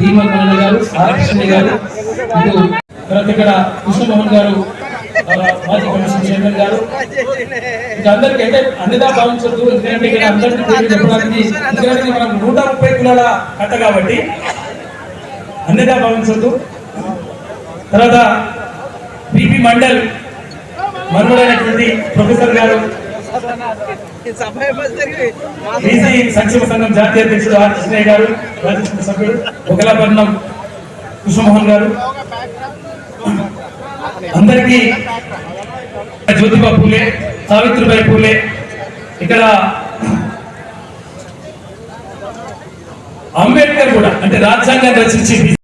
దయచేసి గారు ఆర్ గారు ఇటు తర్వాత ఇక్కడ కృష్ణమోహన్ గారు మాజీ కమిషన్ చైర్మన్ గారు. ఇంకా అందరికీ అంటే అన్నిదా భావించద్దు ఎందుకంటే ఇక్కడ అందరికీ పేర్లు చెప్పడానికి. ఎందుకంటే మనం నూట ముప్పై కులాల కట్ట కాబట్టి అన్నిదా భావించద్దు. తర్వాత పిపి మండల్ మనుడైనటువంటి ప్రొఫెసర్ గారు బీసీ సంక్షేమ సంఘం జాతీయ అధ్యక్షుడు ఆర్ కృష్ణయ్య గారు రాజ్యసభ సభ్యుడు ఒకలాపట్నం కృష్ణమోహన్ గారు. అందరికీ జ్యోతిబా పూలే సావిత్రిబాయి పూలే ఇక్కడ అంబేద్కర్ కూడా అంటే రాజ్యాంగాన్ని రచించి